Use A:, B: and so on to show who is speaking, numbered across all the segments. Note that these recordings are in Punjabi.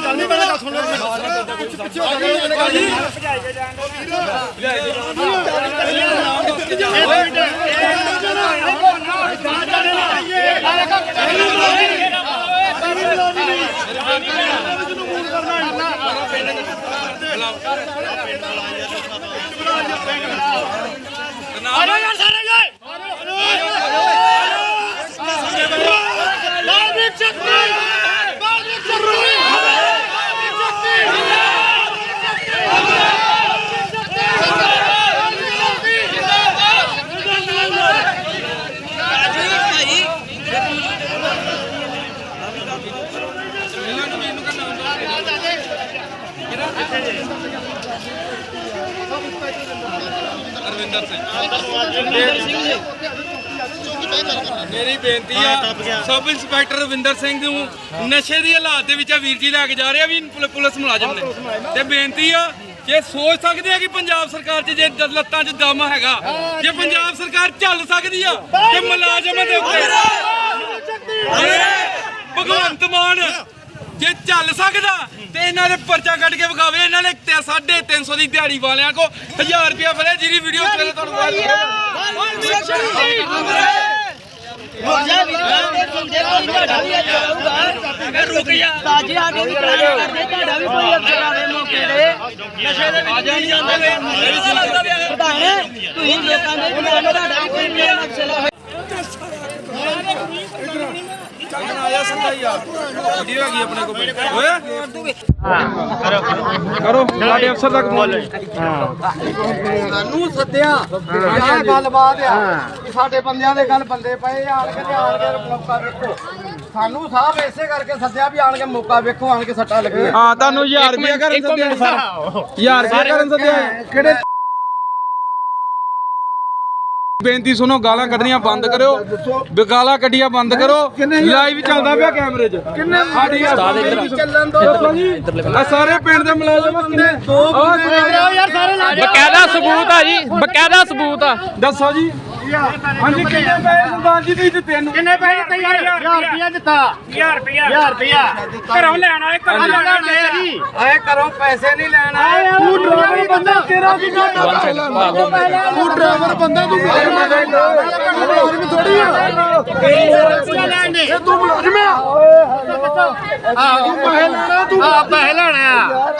A: ਗੱਲ ਨਹੀਂ ਪਹਿਲਾਂ ਗੱਲ ਸੁਣ ਲਓ ਪਿੱਛੇ ਹੋ ਜਾਓ ਆਜੋ ਯਾਰ ਸਾਰੇ ਗਏ ਬਾਲਵੀਰ ਚੱਕਰੀ ਬਾਲਵੀਰ ਚੱਕਰੀ ਬਾਲਵੀਰ
B: ਮੇਰੀ ਬੇਨਤੀ ਆ ਸਬ ਇੰਸਪੈਕਟਰ ਰਵਿੰਦਰ ਸਿੰਘ ਨੂੰ ਨਸ਼ੇ ਦੀ ਹਾਲਾਤ ਦੇ ਵਿੱਚ ਆ ਵੀਰ ਜੀ ਲੈ ਕੇ ਜਾ ਰਹੇ ਆ ਵੀ ਪੁਲ- ਪੁਲਿਸ ਮੁਲਾਜ਼ਮ ਨੇ। ਤੇ ਬੇਨਤੀ ਆ ਜੇ ਸੋਚ ਸਕਦੇ ਆ ਕਿ ਪੰਜਾਬ ਸਰਕਾਰ 'ਚ ਜੇ ਦ- ਲੱਤਾਂ 'ਚ ਦਮ ਹੈਗਾ ਜੇ ਪੰਜਾਬ ਸਰਕਾਰ ਚੱਲ ਸਕਦੀ ਆ ਤੇ ਮੁਲਾਜ਼ਮਾਂ ਦੇ ਉੱਤੇ ਜੇ ਭਗਵੰਤ ਮਾਨ ਜੇ ਚੱਲ ਸਕਦਾ ਤੇ ਇਹਨਾਂ ਦੇ ਪਰਚਾ ਕੱਢ ਕੇ ਵਿਖਾਵੇ ਇਹਨਾਂ ਨੇ 350 ਦੀ ਦਿਹਾੜੀ ਵਾਲਿਆਂ ਕੋ 1000 ਰੁਪਇਆ ਫੜਿਆ ਜਿਹਦੀ ਵੀਡੀਓ ਸਵੇਰੇ ਤੁਹਾਨੂੰ ਵਾਇਰਲ
C: ਤਾਜੇ ਸਾਡੇ ਵੀ ਕਰਾਇਆ ਕਰਦੇ ਤੁਹਾਡਾ ਵੀ ਕੋਈ ਅਫਸਰ ਆਵੇ ਮੌਕੇ ਤੇ। ਨਸ਼ੇ ਦੇ ਵਿੱਚ ਨਹੀਂ ਜਾਂਦੇ ਵੇ। ਪ੍ਰਧਾਨ ਤੁਸੀਂ ਲੋਕਾਂ ਦੇ ਬਿਆਨ ਤੁਹਾਡਾ ਵੀ ਕੋਈ ਮੇਨ ਅਫਸਰ ਆਵੇ
B: ਆਇਆ ਸੰਦਾ ਯਾਰ ਵੀਡੀਓ ਹੈਗੀ ਆਪਣੇ ਕੋਲ। ਓਏ। ਕਰੋ ਸਾਡੇ ਅਫਸਰ ਤੱਕ ਬੋਲ
A: ਸਾਨੂੰ ਸੱਦਿਆ ਆਹ ਗੱਲਬਾਤ ਆ ਕਿ ਸਾਡੇ ਬੰਦਿਆਂ ਦੇ ਗੱਲ ਬੰਦੇ ਪਏ ਆਣ ਕੇ ਤੇ ਆਣ ਕੇ ਮੌਕਾ ਵੇਖੋ। ਸਾਨੂੰ ਸਾਹਿਬ ਇਸੇ ਕਰਕੇ ਸੱਦਿਆ ਵੀ ਆਣ ਕੇ ਮੌਕਾ ਵੇਖੋ ਆਣ ਕੇ ਸੱਟਾਂ ਲੱਗੀਆਂ।
B: ਹਾਂ ਤੁਹਾਨੂੰ 1000 ਰੁਪਇਆ ਕਰਨ ਸੱਦਿਆ। ਸਰ 1000 ਰੁਪਇਆ ਕਰਨ ਸੱਦਿਆ।
A: ਕਿਹੜੇ
B: ਬੇਨਤੀ ਸੁਣੋ ਗਾਲਾਂ ਕੱਢਣੀਆਂ ਬੰਦ ਕਰਿਓ। ਗਾਲਾਂ ਕੱਢੀਆਂ ਬੰਦ ਕਰੋ। ਲਾਈਵ ਚੱਲਦਾ ਪਿਆ ਕੈਮਰੇ 'ਚ।
A: ਕਿੰਨੇ
B: ਸਾਡੀ
A: ਚੱਲਣ ਦੋ।
B: ਆ ਸਾਰੇ ਪਿੰਡ ਦੇ ਮੁਲਾਜ਼ਮ ਕਿੰਨੇ? ਦੋ
A: ਯਾਰ ਸਾਰੇ ਲਾ
D: ਬਕਾਇਦਾ ਸਬੂਤ ਆ ਜੀ ਬਕਾਇਦਾ ਸਬੂਤ ਆ।
B: ਦੱਸੋ ਜੀ। ਹਾਂਜੀ ਕਿੰਨੇ ਪੈਸੇ ਸਰਦਾਰ ਜੀ ਤੁਸੀਂ ਦਿੱਤੇ ਨੂੰ
A: ਕਿੰਨੇ ਪੈਸੇ ਦਿੱਤੇ? ਯਾਰ 1000 ਰੁਪਿਆ ਦਿੱਤਾ। 1000 ਰੁਪਿਆ 1000 ਰੁਪਿਆ
D: ਘਰੋਂ ਲੈਣ ਆਏ ਘਰੋਂ
A: ਲੈਣਾ ਜੀ ਆਏ ਕਰੋ ਪੈਸੇ ਨਹੀਂ ਲੈਣ ਆਏ। ਤੂੰ ਡਰਾਈਵਰ ਬੰਦਾ ਤੇਰਾ ਕੀ ਤੂੰ ਡਰਾਈਵਰ ਬੰਦਾ। ਤੂੰ ਮੁਲਾਜ਼ਮ ਥੋੜੀ ਆ। ਇਹ ਤੂੰ ਮੁਲਾਜ਼ਮ ਆ? ਆ ਤੂੰ ਪੈਸੇ ਲੈਣਾ ਤੂੰ ਆ ਪੈਸੇ ਲੈਣੇ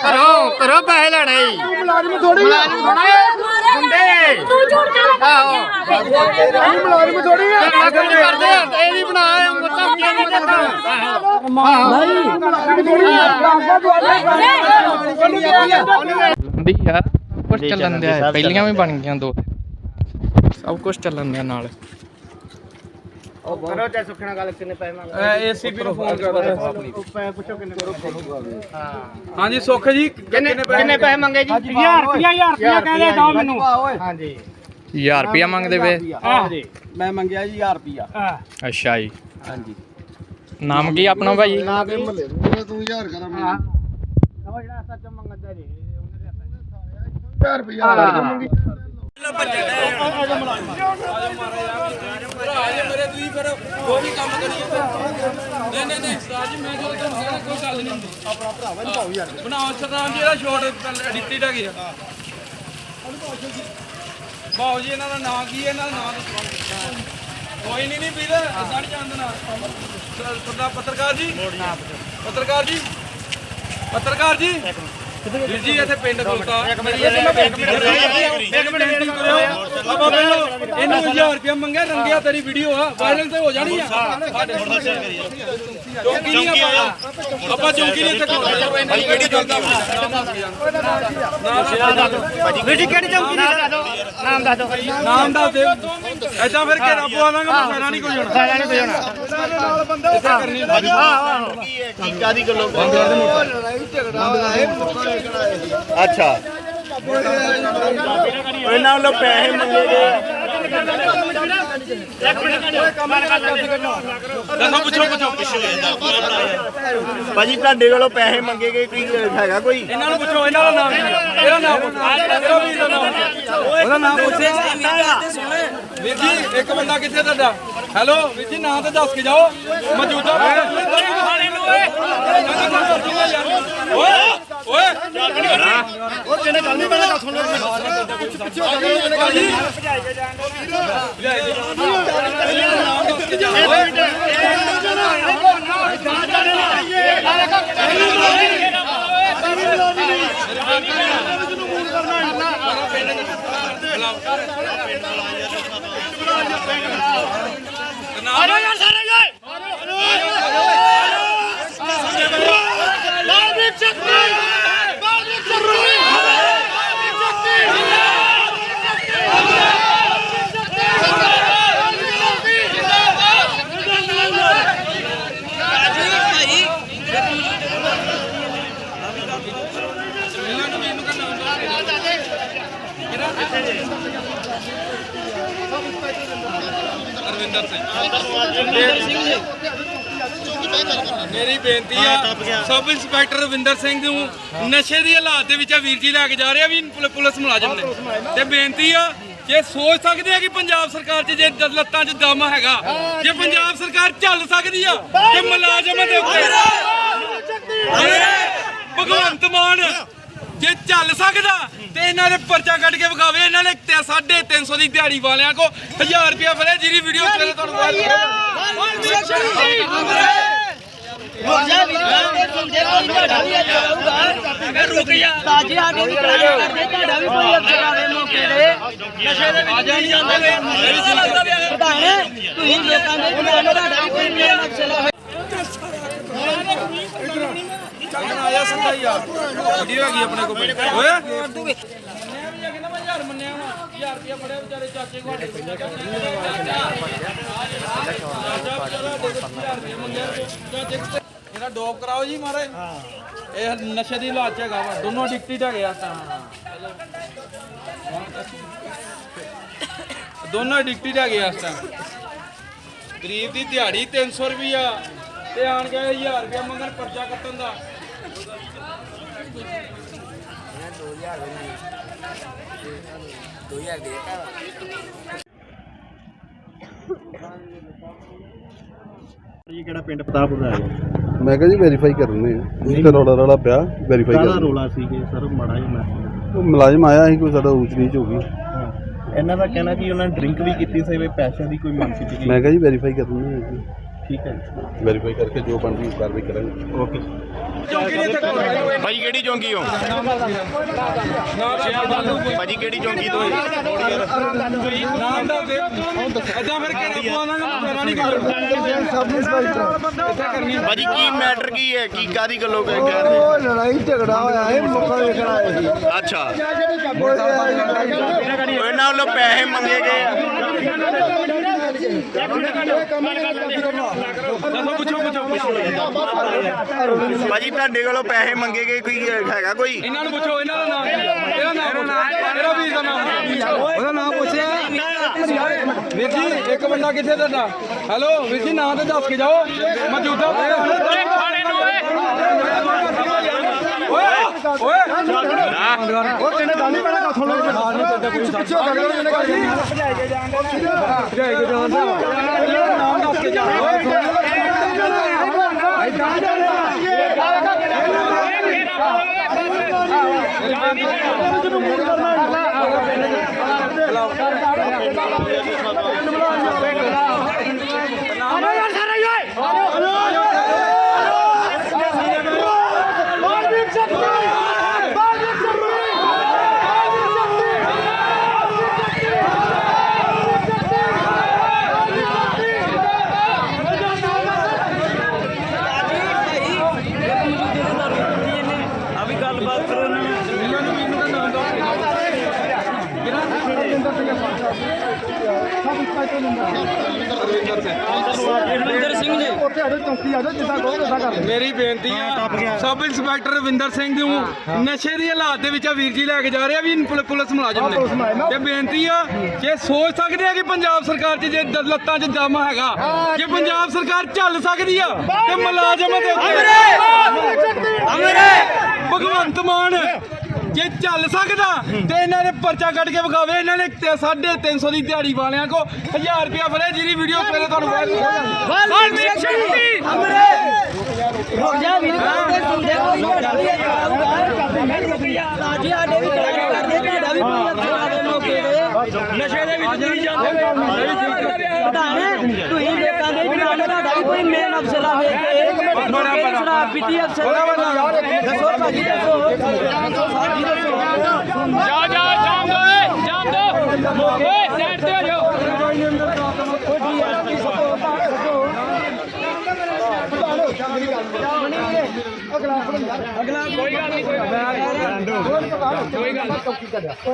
A: ਕਰੋ ਕਰੋ ਪੈਸੇ ਲੈਣੇ ਤੂੰ ਮੁਲਾਜ਼ਮ ਥੋੜੀ ਮੁਲਾਜ਼ਮ ਥੋੜੀ ਗੁੰਡੇ
E: ਤੂੰ ਝੂਠ ਕਰ
A: ਆਹੋ ਤੂੰ ਮੁਲਾਜ਼ਮ ਥੋੜੀ ਆ ਕਰਦੇ ਆ ਇਹ ਨਹੀਂ ਬਣਾਇਆ ਮਤਾਂ ਕਿਉਂ ਨਹੀਂ ਦਿੱਤਾ ਮੁਲਾਜ਼ਮ ਥੋੜੀ ਆ
D: ਦੀ ਆ ਕੁਝ ਚੱਲਣ ਦਿਆ ਪਹਿਲੀਆਂ ਵੀ ਬਣ ਗਈਆਂ ਦੋ ਸਭ ਕੁਝ ਚੱਲਣ ਦਿਆ ਨਾਲ
A: ਕਰੋ ਤੇ ਸੁਖਣਾ ਗੱਲ ਕਿੰਨੇ ਪੈਸੇ ਮੰਗਦੇ
B: ਏਸੀਪੀ ਨੂੰ ਫੋਨ ਕਰਦਾ
A: ਪੈਸੇ ਪੁੱਛੋ ਕਿੰਨੇ ਹਾਂ
B: ਹਾਂਜੀ ਸੁੱਖ ਜੀ
A: ਕਿੰਨੇ ਕਿੰਨੇ ਪੈਸੇ ਮੰਗੇ ਜੀ 1000 ਰੁਪਿਆ 1000 ਰੁਪਿਆ ਕਹਿੰਦੇ ਦੋ ਮੈਨੂੰ ਹਾਂਜੀ
D: 1000 ਰੁਪਿਆ ਮੰਗਦੇ ਵੇ
F: ਮੈਂ ਮੰਗਿਆ ਜੀ 1000 ਰੁਪਿਆ
D: ਅੱਛਾ ਜੀ
F: ਹਾਂਜੀ
D: ਨਾਮ ਕੀ ਆਪਣਾ ਭਾਈ
A: ਨਾ ਦੇ ਮੱਲੇ ਤੂੰ 1000 ਕਰਾਂ ਹਾਂ ਉਹ ਜਿਹੜਾ ਸੱਚ ਮੰਗਦਾ ਜੀ 1000 ਰੁਪਿਆ ਮੰਗੀ
B: ਫਿਰ ਕੋਈ ਵੀ ਕੰਮ ਕਰੀ ਜਾਂਦੇ ਨਹੀਂ ਨਹੀਂ ਨਹੀਂ ਉਸਤਾਦ ਜੀ ਮੈਂ ਜਦੋਂ ਤੁਹਾਨੂੰ ਕਹਿੰਦਾ ਕੋਈ ਗੱਲ ਨਹੀਂ ਹੁੰਦੀ। ਆਪਣਾ ਭਰਾਵਾ ਨਹੀਂ ਪਾਉ ਯਾਰ। ਬਣਾਓ ਸਰਦਾਰ ਜੀ ਇਹਦਾ ਸ਼ਾਰਟ ਐਡਿਟਡ ਹੈਗੇ ਆ। ਬਾਉ ਜੀ ਇਹਨਾਂ ਦਾ ਨਾਂ ਕੀ ਹੈ? ਇਹਨਾਂ ਦਾ ਨਾਂ ਦੱਸੋ। ਕੋਈ ਨਹੀਂ ਨਹੀਂ ਵੀਰ ਇਦਾਂ ਨਹੀਂ ਜਾਣਦਾ ਸਰਦਾਰ ਪੱਤਰਕਾਰ ਜੀ? ਪੱਤਰਕਾਰ ਜੀ? ਪੱਤਰਕਾਰ ਜੀ? ਵੀਰ ਜੀ ਇੱਥੇ ਪਿੰਡ ਖੋਲਤਾ ਇੱਕ ਮਿੰਟ ਇੱਕ ਮਿੰਟ ਇੱਕ ਮਿੰਟ ਆਪਾਂ ਪਹਿਲਾਂ ਇਹਨੂੰ 1000 ਰੁਪਏ ਮੰਗਿਆ ਰੰਗਿਆ ਤੇਰੀ ਵੀਡੀਓ ਆ ਵਾਇਰਲ ਤੇ ਹੋ ਜਾਣੀ ਆ ਚੌਂਕੀ ਨਹੀਂ ਆਪਾਂ ਆਪਾਂ ਚੌਂਕੀ ਨਹੀਂ ਇੱਥੇ ਕੋਲ ਭਾਈ ਕਿਹੜੀ ਚੌਂਕੀ
A: ਬੇਟੀ ਕਿਹੜੀ ਚੌਂਕੀ ਦੀ ਨਾਮ ਦੱਸ ਦਿਓ
B: ਨਾਮ ਦੱਸ ਦੇ ਐਦਾਂ ਫਿਰ ਘੇਰਾ ਪਵਾ ਲਾਂਗਾ ਮਸਾਲਾ ਨਹੀਂ ਕੋਈ ਹੋਣਾ
A: ਸਾਰਾ ਨਹੀਂ ਕੋਈ ਹੋਣਾ ਨਾਲ ਬੰਦਾ
B: ਕਰਨੀ
A: ਟੀਕਾ ਦੀ ਗੱਲੋਂ ਲੜਾਈ ਝਗੜਾ ਹੋਇਆ ਇਹ ਅੱਛਾ। ਇਹਨਾਂ ਵੱਲੋਂ ਪੈਸੇ ਮੰਗੇ ਗਏ
B: ਦੱਸੋ ਪੁੱਛੋ ਪੁੱਛੋ।
A: ਭਾਜੀ ਤੁਹਾਡੇ ਕੋਲੋਂ ਪੈਸੇ ਮੰਗੇ ਗਏ ਕੋਈ ਹੈਗਾ ਕੋਈ?
B: ਇਹਨਾਂ ਨੂੰ ਪੁੱਛੋ ਇਹਨਾਂ ਦਾ ਨਾਮ ਕੀ ਹੈ ਇਹਦਾ ਨਾਮ ਪੁੱਛੋ। ਇਹਦਾ ਵੀਰ ਦਾ ਨਾਮ ਉਹਦਾ ਨਾਮ ਪੁੱਛੇ। ਵੀਰ ਜੀ ਇੱਕ ਬੰਦਾ ਕਿੱਥੇ ਤੁਹਾਡਾ? ਹੈਲੋ ਵੀਰ ਜੀ ਨਾਂ ਤੇ ਦੱਸ ਕੇ ਜਾਓ। ਮੌਜੂਦਾ ਨੂੰ ਓਏ। ਯਾਰ
A: ਉਹ ਕਿਹਨੇ ਗੱਲ ਨਹੀਂ ਪਹਿਲਾਂ ਗੱਲ ਸੁਣ ਲੈ ਪਿੱਛੇ ਪਿੱਛੇ ਹੋ ਜਾ ਗੱਲ ਨਹੀਂ
B: ਅਰਵਿੰਦਰ ਸਿੰਘ ਮੇਰੀ ਬੇਨਤੀ ਆ ਸਬ ਇੰਸਪੈਕਟਰ ਰਵਿੰਦਰ ਸਿੰਘ ਨੂੰ ਨਸ਼ੇ ਦੀ ਹਾਲਾਤ ਦੇ ਵਿੱਚ ਆ ਵੀਰ ਜੀ ਲੈ ਕੇ ਜਾ ਰਹੇ ਵੀ ਪੁਲ- ਪੁਲਿਸ ਮੁਲਾਜ਼ਮ ਨੇ। ਤੇ ਬੇਨਤੀ ਆ ਜੇ ਸੋਚ ਸਕਦੇ ਆ ਕਿ ਪੰਜਾਬ ਸਰਕਾਰ 'ਚ ਜੇ ਲੱਤਾਂ 'ਚ ਦਮ ਹੈਗਾ ਜੇ ਪੰਜਾਬ ਸਰਕਾਰ ਚੱਲ ਸਕਦੀ ਆ ਤੇ ਮੁਲਾਜ਼ਮਾਂ ਦੇ ਉੱਤੇ ਭਗਵੰਤ ਮਾਨ ਜੇ ਚੱਲ ਸਕਦਾ ਤੇ ਇਹਨਾਂ ਦੇ ਪਰਚਾ ਕੱਢ ਕੇ ਵਿਖਾਵੇ ਇਹਨਾਂ ਨੇ 350 ਦੀ ਦਿਹਾੜੀ ਵਾਲਿਆਂ ਕੋ 1000 ਰੁਪਇਆ ਫੜਿਆ ਜਿਹਦੀ ਵੀਡੀਓ ਸਵੇਰੇ ਤੁਹਾਨੂੰ ਵਾਇਰਲ
C: ਤੁਹਾਡਾ ਵੀ ਰੁਕ ਜਾ ਤਾਜੇ ਸਾਡੇ ਵੀ ਕਰਾਇਆ ਕਰਦੇ ਤੁਹਾਡਾ ਵੀ ਕੋਈ ਅਫਸਰ ਆਵੇ ਮੌਕੇ ਤੇ ਨਸ਼ੇ ਦੇ ਵਿੱਚ ਨਹੀਂ ਜਾਂਦੇ ਵੇ ਪ੍ਰਧਾਨ ਤੁਸੀਂ ਲੋਕਾਂ ਦੇ ਬਿਨਾਂ ਤੁਹਾਡਾ ਵੀ ਕੋਈ ਮੇਰਾ
B: ਕੋਲ ਇਹਦਾ ਡੋਪ ਕਰਾਓ ਜੀ ਮਾਰੇ। ਇਹ ਨਸ਼ੇ ਦੀ ਹਾਲਤ ਹੈਗਾ ਵਾ। ਦੋਨੋਂ ਐਡਿਕਟਡ ਹੈਗੇ ਆ ਤਾਂ। ਦੋਨੋਂ ਐਡਿਕਟਡ ਹੈਗੇ ਆ ਇਸ ਟਾਈਮ ਗਰੀਬ ਦੀ ਦਿਹਾੜੀ 300 ਰੁਪਿਆ ਤੇ ਆਣ ਕੇ 1000 ਰੁਪਿਆ ਮੰਗਣ ਪਰਚਾ ਕੱਟਣ ਦਾ।
E: ਇਹ ਕਿਹੜਾ ਪਿੰਡ ਪਤਾਪੁਰ ਦਾ ਹੈ?
F: ਮੈਂ ਕਿਹਾ ਜੀ ਵੈਰੀਫਾਈ ਕਰਨੇ ਆ। ਇੱਕ ਰੌਲਾ ਰੌਲਾ ਪਿਆ ਵੈਰੀਫਾਈ
E: ਕਾਹਦਾ ਰੋਲਾ ਸੀ ਕਿ ਸਰ ਮਾੜਾ ਜਿਹਾ ਮੈਂ
F: ਉਹ ਮੁਲਾਜ਼ਮ ਆਇਆ ਸੀ ਕੋਈ ਸਾਡਾ ਊਚ ਨੀਚ ਹੋ ਗਈ।
E: ਹਾਂ। ਇਹਨਾਂ ਦਾ ਕਹਿਣਾ ਕਿ ਉਹਨਾਂ ਨੇ ਡਰਿੰਕ ਵੀ ਕੀਤੀ ਸੀ ਵੀ ਪੈਸਿਆਂ ਦੀ ਕੋਈ ਮੰਗ ਕੀਤੀ
F: ਮੈਂ ਕਿਹਾ ਜੀ ਵੈਰੀਫਾਈ ਕਰਨੇ ਆ।
E: ਠੀਕ ਹੈ
F: ਵੈਰੀਫਾਈ ਕਰਕੇ ਜੋ ਬਣਦੀ ਕਾਰਵਾਈ ਕਰਾਂਗੇ।
E: ਓਕੇ
G: ਭਾਜੀ ਕਿਹੜੀ ਚੌਂਕੀ ਹੋ? ਭਾਜੀ ਕਿਹੜੀ ਚੌਂਕੀ ਤੋਂ?
B: ਨਾਮ ਦਾ ਦੇ ਐਦਾਂ ਫਿਰ ਕਿਹੜਾ ਨਾ ਮੇਰਾ ਨਹੀਂ ਕਰ
G: ਭਾਜੀ ਕੀ ਮੈਟਰ ਕੀ ਹੈ? ਕੀ ਕਾਦੀ ਗੱਲੋਂ ਕਹਿ ਕਹਿ ਰਹੇ
A: ਉਹ ਲੜਾਈ ਝਗੜਾ ਹੋਇਆ ਹੈ ਮੌਕਾ ਵੇਖਣ ਸੀ।
G: ਅੱਛਾ। ਇਹਨਾਂ ਵੱਲੋਂ ਪੈਸੇ ਮੰਗੇ ਗਏ ਆ। ਭਾਜੀ, ਤੁਹਾਡੇ ਕੋਲੋਂ ਪੈਸੇ ਮੰਗੇ ਗਏ, ਕੋਈ ਹੈਗਾ ਕੋਈ?
B: ਇਹਨਾਂ ਨੂੰ ਪੁੱਛੋ, ਇਹਨਾਂ ਦਾ ਨਾਮ ਇਹਦਾ ਨਾਮ ਇਹਦਾ ਵੀਰ ਦਾ ਨਾਮ ਉਹਦਾ ਨਾਮ ਪੁੱਛਿਆ। ਵੀਰ ਜੀ, ਇੱਕ ਬੰਦਾ ਕਿੱਥੇ ਤੁਹਾਡਾ? ਹੈਲੋ ਵੀਰ ਜੀ, ਨਾਂ ਤੇ ਦੱਸ ਕੇ ਜਾਓ। ਮੌਜੂਦਾ ਓਏ ਓਏ
A: ਉਹ ਕਿਹਨੇ ਗੱਲ ਨਹੀਂ ਪਹਿਲਾਂ ਗੱਲ ਸੁਣ ਲੈ ਪਿੱਛੇ ਪਿੱਛੇ ਹੋ ਜਾ ਗੱਲ ਨਹੀਂ
B: ਜਾਏ ਕੇ ਜਾਣਦਾ ਨਾਮ ਦੱਸ ਕੇ ਜਾਓ
A: ਉੱਥੇ ਸਾਡੇ ਚੌਕੀ ਆ ਜਾ ਜਿੱਦਾਂ ਕਹੋ ਉਦਾਂ ਕਰ ਲੈ
B: ਮੇਰੀ ਬੇਨਤੀ ਆ ਸਬ ਇੰਸਪੈਕਟਰ ਰਵਿੰਦਰ ਸਿੰਘ ਨੂੰ ਨਸ਼ੇ ਦੀ ਹਾਲਾਤ ਦੇ ਵਿੱਚ ਆ ਵੀਰ ਜੀ ਲੈ ਕੇ ਜਾ ਰਹੇ ਵੀ ਪੁਲ- ਪੁਲਿਸ ਮੁਲਾਜ਼ਮ ਨੇ। ਤੇ ਬੇਨਤੀ ਆ ਜੇ ਸੋਚ ਸਕਦੇ ਆ ਕਿ ਪੰਜਾਬ ਸਰਕਾਰ 'ਚ ਜੇ ਦ- ਲੱਤਾਂ 'ਚ ਦਮ ਹੈਗਾ ਜੇ ਪੰਜਾਬ ਸਰਕਾਰ ਚੱਲ ਸਕਦੀ ਆ ਤੇ ਮੁਲਾਜ਼ਮ ਦੇ ਉੱਤੇ ਭਗਵੰਤ ਮਾਨ ਜੇ ਚੱਲ ਸਕਦਾ ਤੇ ਇਹਨਾਂ ਨੇ ਪਰਚਾ ਕੱਢ ਕੇ ਵਿਖਾਵੇ। ਇਹਨਾਂ ਨੇ 350 ਦੀ ਦਿਹਾੜੀ ਵਾਲਿਆਂ ਕੋ 1000 ਰੁਪਇਆ ਫੜਿਆ ਜਿਹਦੀ ਵੀਡੀਓ ਸਵੇਰੇ ਤੁਹਾਨੂੰ ਵਾਇਰਲ
C: ਰੁਕ ਜਾ ਵੀਰ ਤੇ ਸੁਣਦੇ ਹੋ ਤੁਹਾਡਾ ਵੀ ਜਵਾਬ ਰਾਜੇ ਆਡੇ ਵੀ ਕਰਾਂਗੇ ਕਰਦੇ ਤੁਹਾਡਾ ਵੀ ਕੋਈ ਅਫਸਰ ਦੇ ਮੌਕੇ ਤੇ। ਨਸ਼ੇ ਦੇ ਵਿੱਚ ਤੁਸੀਂ ਜਾਂਦੇ ਪ੍ਰਧਾਨ ਤੁਸੀਂ ਲੋਕਾਂ ਦੇ ਨਾਲ ਤੁਹਾਡਾ ਵੀ ਕੋਈ ਮੇਨ ਅਫਸਰ ਹੋਏ ਤੇ ਮੋਕੇ ਸ਼ਰਾਬ ਪੀਤੀ ਅਫਸਰ ਦੱਸੋ ਭਾਜੀ ਦੱਸੋ ਭਾਜੀ ਦੱਸੋ।
D: ਜਾ ਜਾ ਜਾਮ ਦੋ ਜਾਮ ਦੋ। ਓਏ ਸੈਟ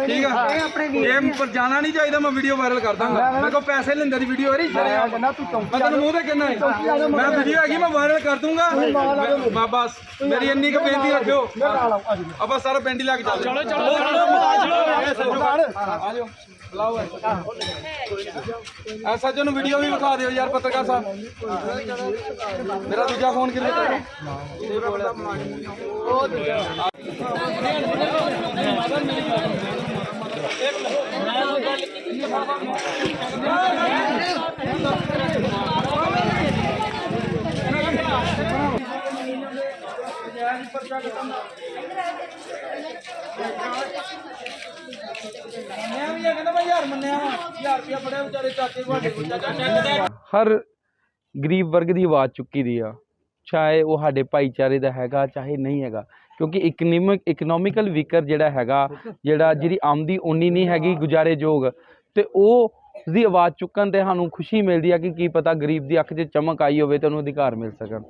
B: ਠੀਕ ਆ ਇਹ ਪਰ ਜਾਣਾ ਨਹੀਂ ਚਾਹੀਦਾ ਮੈਂ ਵੀਡੀਓ ਵਾਇਰਲ ਕਰ ਦਾਂਗਾ ਮੇਰੇ ਕੋਲ ਪੈਸੇ ਲੈਂਦੇ ਦੀ ਵੀਡੀਓ ਹੈ ਨਹੀਂ ਮੈਂ ਤੈਨੂੰ ਮੂੰਹ ਤੇ ਕਹਿੰਦਾ ਹੈ ਮੈਂ ਵੀਡੀਓ ਹੈਗੀ ਮੈਂ ਵਾਇਰਲ ਕਰ ਦੂੰਗਾ ਮੈਂ ਬਸ ਮੇਰੀ ਇੰਨੀ ਕੁ ਬੇਨਤੀ ਰੱਖਿਓ ਆਪਾਂ ਸਾਰਾ ਪਿੰਡ ਹੀ ਲੱਗ ਚੱਲਦੇ ਚਲੋ ਚਲੋ ਆ ਜਾਓ ਬੁਲਾਓ ਐਸਾ ਜੀ ਨੂੰ ਵੀਡੀਓ ਵੀ ਵਿਖਾ ਦਿਓ ਯਾਰ ਪੱਤਰਕਾਰ ਸਾਹਿਬ। ਮੇਰਾ ਦੂਜਾ ਫੋਨ ਕਿੱਥੇ ਹੈ?
H: ਹਰ ਗਰੀਬ ਵਰਗ ਦੀ ਆਵਾਜ਼ ਚੁੱਕੀ ਦੀ ਆ ਚਾਹੇ ਉਹ ਸਾਡੇ ਭਾਈਚਾਰੇ ਦਾ ਹੈਗਾ ਚਾਹੇ ਨਹੀਂ ਹੈਗਾ ਕਿਉਂਕਿ ਇਕਨੋਮਿਕ ਇਕਨੋਮਿਕਲ ਵੀਕਰ ਜਿਹੜਾ ਹੈਗਾ ਜਿਹੜਾ ਜਿਹਦੀ ਆਮਦੀ ਓਨੀ ਨਹੀਂ ਹੈਗੀ ਗੁਜ਼ਾਰੇ ਜੋਗ ਤੇ ਉਹ ਦੀ ਆਵਾਜ਼ ਚੁੱਕਣ ਤੇ ਸਾਨੂੰ ਖੁਸ਼ੀ ਮਿਲਦੀ ਆ ਕਿ ਕੀ ਪਤਾ ਗਰੀਬ ਦੀ ਅੱਖ 'ਚ ਚਮਕ ਆਈ ਹੋਵੇ ਤੇ ਉਹਨੂੰ ਅਧਿਕਾਰ ਮਿਲ ਸਕਣ।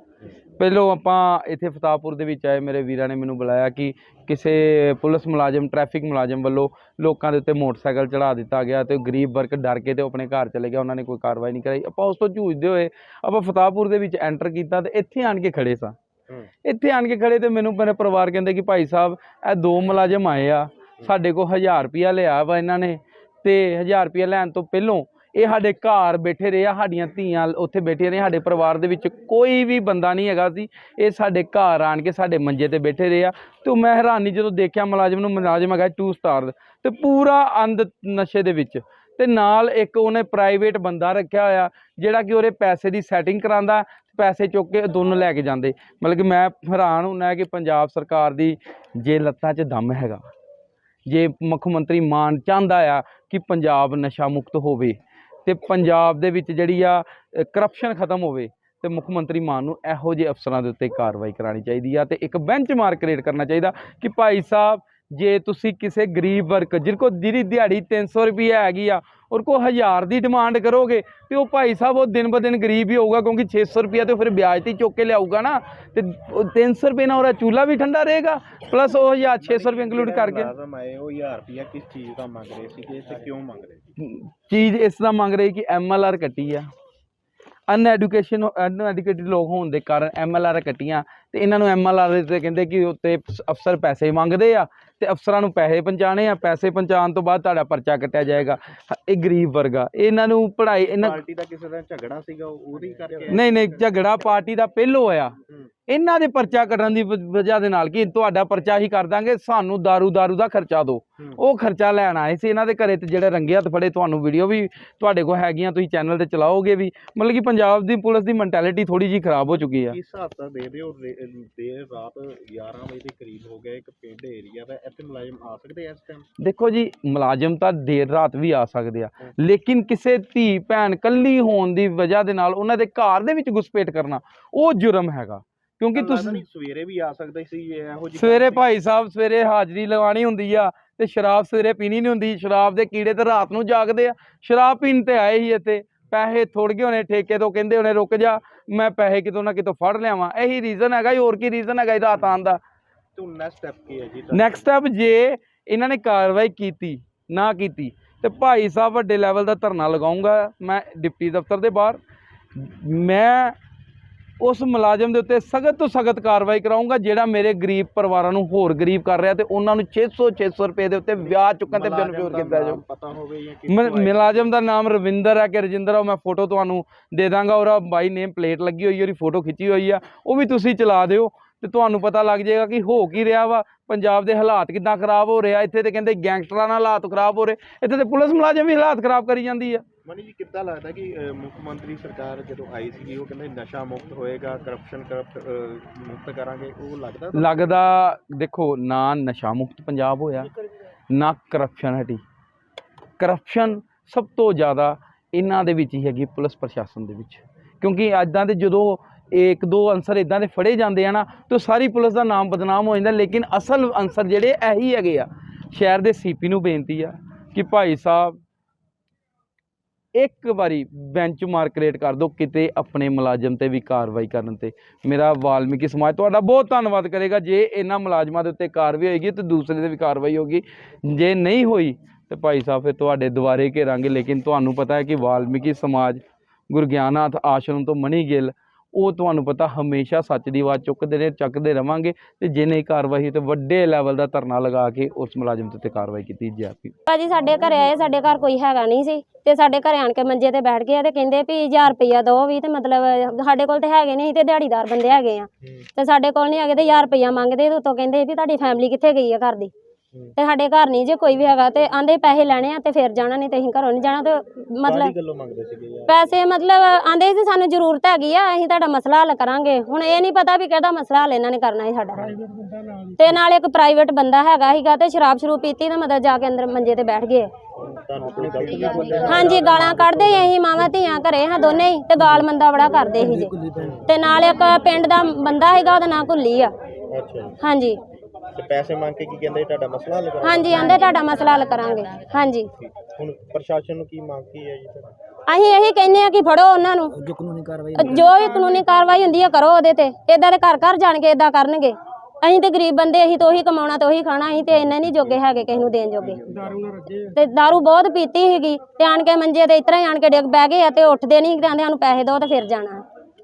H: ਪਹਿਲੋਂ ਆਪਾਂ ਇੱਥੇ ਫਤਾਪੁਰ ਦੇ ਵਿੱਚ ਆਏ ਮੇਰੇ ਵੀਰਾਂ ਨੇ ਮੈਨੂੰ ਬੁਲਾਇਆ ਕਿ ਕਿਸੇ ਪੁਲਿਸ ਮੁਲਾਜ਼ਮ ਟ੍ਰੈਫਿਕ ਮੁਲਾਜ਼ਮ ਵੱਲੋਂ ਲੋਕਾਂ ਦੇ ਉੱਤੇ ਮੋਟਰਸਾਈਕਲ ਚੜਾ ਦਿੱਤਾ ਗਿਆ ਤੇ ਗਰੀਬ ਵਰਗ ਡਰ ਕੇ ਤੇ ਆਪਣੇ ਘਰ ਚਲੇ ਗਿਆ ਉਹਨਾਂ ਨੇ ਕੋਈ ਕਾਰਵਾਈ ਨਹੀਂ ਕਰਾਈ। ਆਪਾਂ ਉਸ ਤੋਂ ਝੂਝਦੇ ਹੋਏ ਆਪਾਂ ਫਤਾਪੁਰ ਦੇ ਵਿੱਚ ਐਂਟਰ ਕੀਤਾ ਤੇ ਇੱਥੇ ਆਣ ਕੇ ਖੜੇ ਸਾਂ। ਇੱਥੇ ਆਣ ਕੇ ਖੜੇ ਤੇ ਮੈਨੂੰ ਮੇਰੇ ਪਰਿਵਾਰ ਕਹਿੰਦੇ ਕਿ ਭਾਈ ਸਾਹਿਬ ਇਹ ਦੋ ਮੁਲਾਜ਼ਮ ਆਏ ਆ ਸਾਡੇ ਕੋਲ 1000 ਰੁਪਿਆ ਲਿਆ ਵਾ ਇਹਨਾਂ ਨੇ। ਤੇ 1000 ਰੁਪਿਆ ਲੈਣ ਤੋਂ ਪਹਿਲੋਂ ਇਹ ਸਾਡੇ ਘਰ ਬੈਠੇ ਰਹੇ ਆ, ਸਾਡੀਆਂ ਧੀਆਂ ਉੱਥੇ ਬੈਠੀਆਂ ਨੇ ਸਾਡੇ ਪਰਿਵਾਰ ਦੇ ਵਿੱਚ ਕੋਈ ਵੀ ਬੰਦਾ ਨਹੀਂ ਹੈਗਾ ਸੀ। ਇਹ ਸਾਡੇ ਘਰ ਆਣ ਕੇ ਸਾਡੇ ਮੰਜੇ ਤੇ ਬੈਠੇ ਰਹੇ ਆ ਤੇ ਮੈਂ ਹੈਰਾਨੀ ਜਦੋਂ ਦੇਖਿਆ ਮੁਲਾਜ਼ਮ ਨੂੰ, ਮੁਲਾਜ਼ਮ ਹੈਗਾ 2 ਸਟਾਰ ਤੇ ਪੂਰਾ ਅੰਧ ਨਸ਼ੇ ਦੇ ਵਿੱਚ ਤੇ ਨਾਲ ਇੱਕ ਉਹਨੇ ਪ੍ਰਾਈਵੇਟ ਬੰਦਾ ਰੱਖਿਆ ਹੋਇਆ ਜਿਹੜਾ ਕਿ ਉਹਦੇ ਪੈਸੇ ਦੀ ਸੈਟਿੰਗ ਕਰਾਂਦਾ ਪੈਸੇ ਚੁੱਕ ਕੇ ਦੋਨੋਂ ਲੈ ਕੇ ਜਾਂਦੇ। ਮਤਲਬ ਕਿ ਮੈਂ ਹੈਰਾਨ ਹੁੰਦਾ ਕਿ ਪੰਜਾਬ ਸਰਕਾਰ ਦੀ ਜੇ ਲੱਤਾਂ 'ਚ ਦਮ ਹੈਗਾ ਜੇ ਮੁੱਖ ਮੰਤਰੀ ਮਾਨ ਚਾਹੁੰਦਾ ਆ ਕਿ ਪੰਜਾਬ ਨਸ਼ਾ ਮੁਕਤ ਹੋਵੇ ਤੇ ਪੰਜਾਬ ਦੇ ਵਿੱਚ ਜਿਹੜੀ ਆ ਕਰਪਸ਼ਨ ਖਤਮ ਹੋਵੇ ਤੇ ਮੁੱਖ ਮੰਤਰੀ ਮਾਨ ਨੂੰ ਇਹੋ ਜਿਹੇ ਅਫਸਰਾਂ ਦੇ ਉੱਤੇ ਕਾਰਵਾਈ ਕਰਾਉਣੀ ਚਾਹੀਦੀ ਆ ਤੇ ਇੱਕ ਬੈਂਚਮਾਰਕ ਕ੍ਰੀਏਟ ਕਰਨਾ ਚਾਹੀਦਾ ਕਿ ਭਾਈ ਸਾਹਿਬ ਜੇ ਤੁਸੀਂ ਕਿਸੇ ਗਰੀਬ ਵਰਗ ਜਿਹਦੇ ਕੋਲ ਜਿਹਦੀ ਦਿਹਾੜੀ 300 ਰੁਪਏ ਹੈਗੀ ਆ ਔਰ ਕੋ 1000 ਦੀ ਡਿਮਾਂਡ ਕਰੋਗੇ ਤੇ ਉਹ ਭਾਈ ਸਾਹਿਬ ਉਹ ਦਿਨ ਬ ਦਿਨ ਗਰੀਬ ਹੀ ਹੋਊਗਾ ਕਿਉਂਕਿ 600 ਰੁਪਏ ਤੇ ਫਿਰ ਵਿਆਜ ਤੇ ਚੁੱਕ ਕੇ ਲਿਆਊਗਾ ਨਾ ਤੇ ਉਹ 300 ਰੁਪਏ ਨਾਲ ਉਹਦਾ ਚੂਲਾ ਵੀ ਠੰਡਾ ਰਹੇਗਾ ਪਲੱਸ ਉਹ 1000 600 ਰੁਪਏ ਇੰਕਲੂਡ ਕਰਕੇ।
E: ਮੁਲਾਜ਼ਮ ਆਏ ਉਹ 1000 ਰੁਪਿਆ ਕਿਸ ਚੀਜ਼ ਦਾ ਮੰਗ ਰਹੇ ਸੀਗੇ ਤੇ ਕਿਉਂ ਮੰਗ ਰਹੇ ਸੀ?
H: ਚੀਜ਼ ਇਸ ਦਾ ਮੰਗ ਰਹੀ ਕਿ ਐਮਐਲਆਰ ਕੱਟੀ ਆ ਅਨ ਐਡੂਕੇਸ਼ਨ ਅਨ ਐਡੂਕੇਟਡ ਲੋਕ ਹੋਣ ਦੇ ਕਾਰਨ ਐਮਐਲਆਰ ਕੱਟੀਆਂ ਤੇ ਇਹਨਾਂ ਨੂੰ ਐਮਐਲਆਰ ਤੇ ਕਹਿੰਦੇ ਕਿ ਉੱਤੇ ਅਫਸਰ ਪੈਸੇ ਮੰਗਦੇ ਆ ਤੇ ਅਫਸਰਾਂ ਨੂੰ ਪੈਸੇ ਪਹੁੰਚਾਣੇ ਆ ਪੈਸੇ ਪਹੁੰਚਾਉਣ ਤੋਂ ਬਾਅਦ ਤੁਹਾਡਾ ਪਰਚਾ ਕੱਟਿਆ ਜਾਏਗਾ ਹ- ਇਹ ਗਰੀਬ ਵਰਗਾ ਇਹਨਾਂ ਨੂੰ ਪੜ੍ਹਾਈ ਇਹਨਾਂ
E: ਪਾਰਟੀ ਦਾ ਕਿਸੇ ਦਾ ਝਗੜਾ ਸੀਗਾ ਉਹ- ਉਹਦੀ ਕਰਕੇ
H: ਨਹੀਂ ਨਹੀਂ ਝਗੜਾ ਪਾਰਟੀ ਦਾ ਪਹਿਲੋਂ ਹੋਇਆ ਇਹਨਾਂ ਦੇ ਪਰਚਾ ਕੱਟਣ ਦੀ ਵ- ਵਜ੍ਹਾ ਦੇ ਨਾਲ ਕਿ ਤੁਹਾਡਾ ਪਰਚਾ ਹੀ ਕਰ ਦਾਂਗੇ ਸਾਨੂੰ दारू दारू ਦਾ ਖਰਚਾ ਦਿਓ ਉਹ ਖਰਚਾ ਲੈਣ ਆਏ ਸੀ ਇਹਨਾਂ ਦੇ ਘਰੇ ਤੇ ਜਿਹੜੇ ਰੰਗੇ ਹੱਥ ਫੜੇ ਤੁਹਾਨੂੰ ਵੀਡੀਓ ਵੀ ਤੁਹਾਡੇ ਕੋਲ ਹੈਗੀਆਂ ਤੁਸੀਂ ਚੈਨਲ ਤੇ ਚਲਾਓਗੇ ਵੀ ਮਤਲਬ ਕਿ ਪੰਜਾਬ ਦੀ ਪੁਲਿਸ ਦੀ ਮੈਂਟੈਲਿਟੀ ਥੋੜੀ ਜੀ ਖਰਾਬ ਹੋ ਚੁੱਕੀ ਆ
E: ਕਿਸ ਹਿਸਾਬ ਦਾ ਦੇ ਰਹੇ ਹੋ ਰੇ- ਦੇਰ ਰਾਤ 11 ਵਜੇ ਦੇ ਕਰੀਬ ਹੋ ਗਿਆ ਇੱਕ ਪਿੰਡ ਏਰੀਆ ਦਾ ਇੱਥੇ ਮੁਲਾਜ਼ਮ ਆ ਸਕਦੇ ਆ ਇਸ ਟਾਈਮ
H: ਦੇਖੋ ਜੀ ਮੁਲਾਜ਼ਮ ਤਾਂ ਦੇਰ ਰਾਤ ਵੀ ਆ ਸਕਦੇ ਆ। ਲੇਕਿਨ ਕਿਸੇ ਧੀ ਭੈਣ ਕੱਲੀ ਹੋਣ ਦੀ ਵਜ੍ਹਾ ਦੇ ਨਾਲ ਉਹਨਾਂ ਦੇ ਘਰ ਦੇ ਵਿੱਚ ਘੁਸਪੇਟ ਕਰਨਾ ਉਹ ਜੁਰਮ ਹੈਗਾ। ਕਿਉਂਕਿ ਤੁਸੀਂ
E: ਸਵੇਰੇ ਵੀ ਆ ਸਕਦੇ ਸੀ ਇਹੋ ਜਿਹੀ
H: ਸਵੇਰੇ ਭਾਈ ਸਾਹਿਬ ਸਵੇਰੇ ਹਾਜ਼ਰੀ ਲਗਾਉਣੀ ਹੁੰਦੀ ਆ ਤੇ ਸ਼ਰਾਬ ਸਵੇਰੇ ਪੀਣੀ ਨਹੀਂ ਹੁੰਦੀ ਸ਼ਰਾਬ ਦੇ ਕੀੜੇ ਤੇ ਰਾਤ ਨੂੰ ਜਾਗਦੇ ਆ। ਸ਼ਰਾਬ ਪੀਣ ਤੇ ਆਏ ਹੀ ਇੱਥੇ ਪੈਸੇ ਥੋੜ ਗਏ ਹੋਣੇ ਠੇਕੇ ਤੋਂ ਕਹਿੰਦੇ ਹੋਣੇ ਰੁਕ ਜਾ ਮੈਂ ਪੈਸੇ ਕਿਤੋਂ ਨਾ ਕਿਤੋਂ ਫੜ ਲਿਆਵਾਂ। ਇਹੀ ਰੀਜ਼ਨ ਹੈਗਾ ਹੋਰ ਕੀ ਰੀਜ਼ਨ ਹੈਗਾ ਰਾਤ ਆਉਣ ਦਾ।
E: ਤੋਂ ਨੈਕਸਟ ਸਟੈਪ ਕੀ ਹੈ ਜੀ
H: ਨੈਕਸਟ ਸਟੈਪ ਜੇ ਇਹਨਾਂ ਨੇ ਕਾਰਵਾਈ ਕੀਤੀ ਨਾ ਕੀਤੀ ਤੇ ਭਾਈ ਸਾਹਿਬ ਵੱਡੇ ਲੈਵਲ ਦਾ ਧਰਨਾ ਲਗਾਉਂਗਾ ਮੈਂ ਡਿਪਟੀ ਦਫ਼ਤਰ ਦੇ ਬਾਹਰ ਮੈਂ ਉਸ ਮੁਲਾਜ਼ਮ ਦੇ ਉੱਤੇ ਸਖਤ ਤੋਂ ਸਖਤ ਕਾਰਵਾਈ ਕਰਾਉਂਗਾ ਜਿਹੜਾ ਮੇਰੇ ਗਰੀਬ ਪਰਿਵਾਰਾਂ ਨੂੰ ਹੋਰ ਗਰੀਬ ਕਰ ਰਿਹਾ ਤੇ ਉਹਨਾਂ ਨੂੰ 600 600 ਰੁਪਏ ਦੇ ਉੱਤੇ ਵਿਆਜ ਚੁੱਕਣ ਤੇ ਬੈਨੀਫਿਟ ਕੀਤਾ ਜਾਊ।
E: ਪਤਾ ਹੋਵੇ ਜਾਂ
H: ਮੁਲਾਜ਼ਮ ਦਾ ਨਾਮ ਰਵਿੰਦਰ ਹੈ ਕਿ ਰਜਿੰਦਰ ਆ ਉਹ ਮੈਂ ਫੋਟੋ ਤੁਹਾਨੂੰ ਦੇ ਦਾਂਗਾ ਉਹਦਾ ਬਾਈ ਨੇਮ ਪਲੇਟ ਲੱਗੀ ਹੋਈ ਹੈ ਉਹਦੀ ਫੋਟੋ ਖਿੱਚੀ ਹੋਈ ਆ ਉਹ ਵੀ ਤੁਸੀਂ ਚਲਾ ਦਿਓ। ਤੇ ਤੁਹਾਨੂੰ ਪਤਾ ਲੱਗ ਜਾਏਗਾ ਕਿ ਹੋ ਕੀ ਰਿਹਾ ਵਾ ਪੰਜਾਬ ਦੇ ਹਾਲਾਤ ਕਿੱਦਾਂ ਖਰਾਬ ਹੋ ਰਿਹਾ ਇੱਥੇ ਤੇ ਕਹਿੰਦੇ ਗੈਂਗਸਟਰਾਂ ਨਾਲ ਹਾਲਾਤ ਖਰਾਬ ਹੋ ਰਹੇ ਇੱਥੇ ਤੇ ਪੁਲਿਸ ਮੁਲਾਜ਼ਮ ਵੀ ਹਾਲਾਤ ਖਰਾਬ ਕਰੀ ਜਾਂਦੀ ਆ।
E: ਮਨੀ ਜੀ ਕਿੱਦਾਂ ਲੱਗਦਾ ਕਿ ਮੁੱਖ ਮੰਤਰੀ ਸਰਕਾਰ ਜਦੋਂ ਆਈ ਸੀਗੀ ਉਹ ਕਹਿੰਦੇ ਨਸ਼ਾ ਮੁਕਤ ਹੋਏਗਾ ਕਰਪਸ਼ਨ ਕਰਪਟ ਮੁਕਤ ਕਰਾਂਗੇ ਉਹ ਲੱਗਦਾ
H: ਲੱਗਦਾ ਦੇਖੋ ਨਾ ਨਸ਼ਾ ਮੁਕਤ ਪੰਜਾਬ ਹੋਇਆ ਨਾ ਕਰਪਸ਼ਨ ਹਟੀ। ਕਰਪਸ਼ਨ ਸਭ ਤੋਂ ਜ਼ਿਆਦਾ ਇਹਨਾਂ ਦੇ ਵਿੱਚ ਹੀ ਹੈਗੀ ਪੁਲਿਸ ਪ੍ਰਸ਼ਾਸਨ ਦੇ ਵਿੱਚ। ਕਿਉਂਕਿ ਇੱਦਾਂ ਦੇ ਜਦੋਂ ਇੱਕ ਦੋ ਅਨਸਰ ਇਦਾਂ ਦੇ ਫੜੇ ਜਾਂਦੇ ਆ ਨਾ, ਤਾਂ ਸਾਰੀ ਪੁਲਿਸ ਦਾ ਨਾਮ ਬਦਨਾਮ ਹੋ ਜਾਂਦਾ, ਲੇਕਿਨ ਅਸਲ ਅਨਸਰ ਜਿਹੜੇ ਇਹੀ ਹੈਗੇ ਆ। ਸ਼ਹਿਰ ਦੇ ਸੀਪੀ ਨੂੰ ਬੇਨਤੀ ਆ ਕਿ ਭਾਈ ਸਾਹਿਬ, ਇੱਕ ਵਾਰੀ ਬੈਂਚ ਮਾਰਕ ਰੇਟ ਕਰ ਦਿਓ ਕਿਤੇ ਆਪਣੇ ਮੁਲਾਜ਼ਮ ਤੇ ਵੀ ਕਾਰਵਾਈ ਕਰਨ ਤੇ। ਮੇਰਾ ਵਾਲਮੀਕੀ ਸਮਾਜ ਤੁਹਾਡਾ ਬਹੁਤ ਧੰਨਵਾਦ ਕਰੇਗਾ, ਜੇ ਇਹਨਾਂ ਮੁਲਾਜ਼ਮਾਂ ਦੇ ਉੱਤੇ ਕਾਰਵਾਈ ਹੋਏਗੀ ਤੇ ਦੂਸਰੇ ਤੇ ਵੀ ਕਾਰਵਾਈ ਹੋਗੀ। ਜੇ ਨਹੀਂ ਹੋਈ, ਤੇ ਭਾਈ ਸਾਹਿਬ, ਫਿਰ ਤੁਹਾਡੇ ਦੁਆਰੇ ਘੇਰਾਂਗੇ, ਲੇਕਿਨ ਤੁਹਾਨੂੰ ਪਤਾ ਹੈ ਕਿ ਵਾਲਮੀਕੀ ਸਮਾਜ ਗੁਰਗਿਆਨਾਥ ਆਸ਼ਰਮ ਤੋਂ ਮਣੀ ਗਿੱਲ ਉਹ ਤੁਹਾਨੂੰ ਪਤਾ ਹਮੇਸ਼ਾ ਸੱਚ ਦੀ ਆਵਾਜ਼ ਚੁੱਕਦੇ ਨੇ ਚੱਕਦੇ ਰਵਾਂਗੇ ਤੇ ਜੇ ਨਹੀਂ ਕਾਰਵਾਈ ਤੇ ਵੱਡੇ ਲੈਵਲ ਦਾ ਧਰਨਾ ਲਗਾ ਕੇ ਉਸ ਮੁਲਾਜ਼ਮ ਤੇ ਕਾਰਵਾਈ ਕੀਤੀ ਜਾਵੇ
I: ਭਾਜੀ ਸਾਡੇ ਘਰੇ ਆਏ ਸਾਡੇ ਘਰ ਕੋਈ ਹੈਗਾ ਨਹੀਂ ਸੀ ਤੇ ਸਾਡੇ ਘਰੇ ਆਣ ਕੇ ਮੰਜੇ ਤੇ ਬੈਠ ਗਏ ਤੇ ਕਹਿੰਦੇ ਵੀ 1000 ਰੁਪਇਆ ਦੋ ਵੀ ਤੇ ਮਤਲਬ ਸਾਡੇ ਕੋਲ ਤੇ ਹੈਗੇ ਨਹੀਂ ਤੇ ਦਿਹਾੜੀਦਾਰ ਬੰਦੇ ਹੈਗੇ ਆ। ਤੇ ਸਾਡੇ ਕੋਲ ਨਹੀਂ ਹੈਗੇ ਤੇ 1000 ਰੁਪਇਆ ਮੰਗਦੇ ਤੇ ਉਤੋਂ ਕਹਿੰਦੇ ਵੀ ਤੁਹਾਡੀ ਫੈਮਿਲੀ ਕਿੱਥੇ ਗਈ ਆ ਘਰ ਦੀ। ਤੇ ਸਾਡੇ ਘਰ ਨਹੀਂ ਜੇ ਕੋਈ ਵੀ ਹੈਗਾ ਤੇ ਆਂਦੇ ਪੈਸੇ ਲੈਣੇ ਆ ਤੇ ਫਿਰ ਜਾਣਾ ਨਹੀਂ ਤੇ ਅਸੀਂ ਘਰੋਂ ਨਹੀਂ ਜਾਣਾ ਤੇ ਮਤਲਬ
E: ਗੱਲੋਂ ਮੰਗਦੇ ਸੀਗੇ ਯਾਰ?
I: ਪੈਸੇ ਮਤਲਬ ਆਂਦੇ ਸੀ ਸਾਨੂੰ ਜ਼ਰੂਰਤ ਹੈਗੀ ਆ ਅਸੀਂ ਤੁਹਾਡਾ ਮਸਲਾ ਹੱਲ ਕਰਾਂਗੇ। ਹੁਣ ਇਹ ਨਹੀਂ ਪਤਾ ਵੀ ਕਿਹਦਾ ਮਸਲਾ ਹੱਲ ਇਹਨਾਂ ਨੇ ਕਰਨਾ ਹੈ ਸਾਡਾ। ਤੇ ਨਾਲ ਇੱਕ ਪ੍ਰਾਈਵੇਟ ਬੰਦਾ ਹੈਗਾ ਸੀਗਾ ਤੇ ਸ਼ਰਾਬ ਸ਼ਰੂਬ ਪੀਤੀ ਤੇ ਮਤਲਬ ਜਾ ਕੇ ਅੰਦਰ ਮੰਜੇ ਤੇ ਬੈਠ ਗਏ।
E: ਤੁਹਾਨੂੰ ਗਲਤ
I: ਹਾਂਜੀ ਗਾਲਾਂ ਕੱਢਦੇ ਸੀ ਅਸੀਂ ਮਾਵਾਂ ਧੀਆਂ ਘਰੇ ਹਾਂ ਦੋਨੇ ਹੀ ਤੇ ਗਾਲ ਮੰਦਾ ਬੜਾ ਕਰਦੇ ਸੀ ਜੀ। ਤੇ ਨਾਲ ਇੱਕ ਪਿੰਡ ਦਾ ਬੰਦਾ ਹੈਗਾ ਉਹਦਾ ਨਾਂ ਕੁੱਲੀ ਆ।
E: ਅੱਛਾ ਜੀ।
I: ਹਾਂਜੀ।
E: ਤੇ ਪੈਸੇ ਮੰਗ ਕੇ ਕੀ ਕਹਿੰਦੇ ਤੁਹਾਡਾ ਮਸਲਾ ਹੱਲ ਕਰੋ
I: ਹਾਂਜੀ ਆਂਦੇ ਤੁਹਾਡਾ ਮਸਲਾ ਹੱਲ ਕਰਾਂਗੇ। ਹਾਂਜੀ।
E: ਹੁਣ ਪ੍ਰਸ਼ਾਸਨ ਨੂੰ ਕੀ ਮੰਗ ਕੀ ਹੈ ਜੀ ਤੁਹਾਡੀ?
I: ਅਸੀਂ ਇਹੀ ਕਹਿੰਦੇ ਆ ਕਿ ਫੜੋ ਉਹਨਾਂ ਨੂੰ। ਜੋ ਕਾਨੂੰਨੀ ਕਾਰਵਾਈ ਜੋ ਵੀ ਕਾਨੂੰਨੀ ਕਾਰਵਾਈ ਹੁੰਦੀ ਹੈ ਕਰੋ ਉਹਦੇ ਤੇ। ਇਦਾਂ ਦੇ ਘਰ ਘਰ ਜਾਣ ਕੇ ਇਦਾਂ ਕਰਨਗੇ। ਅਸੀਂ ਤੇ ਗਰੀਬ ਬੰਦੇ ਅਸੀਂ ਤਾਂ ਉਹੀ ਕਮਾਉਣਾ ਤੇ ਉਹੀ ਖਾਣਾ ਅਸੀਂ ਤੇ ਇੰਨੇ ਨਹੀਂ ਜੋਗੇ ਹੈਗੇ ਕਿਸੇ ਨੂੰ ਦੇਣ ਜੋਗੇ। ਤੇ दारू ਬਹੁਤ ਪੀਤੀ ਸੀਗੀ। ਤੇ ਆਣ ਕੇ ਮੰਜੇ ਤੇ ਇਤਰਾ ਹੀ ਆਣ ਕੇ ਡਿੱਗ ਬਹਿ ਗਏ ਆ ਤੇ ਉੱਠਦੇ ਨਹੀਂ ਕਹਿੰਦੇ ਸਾਨੂੰ ਪੈਸੇ ਦਿਓ ਤੇ ਫਿਰ ਜਾਣਾ।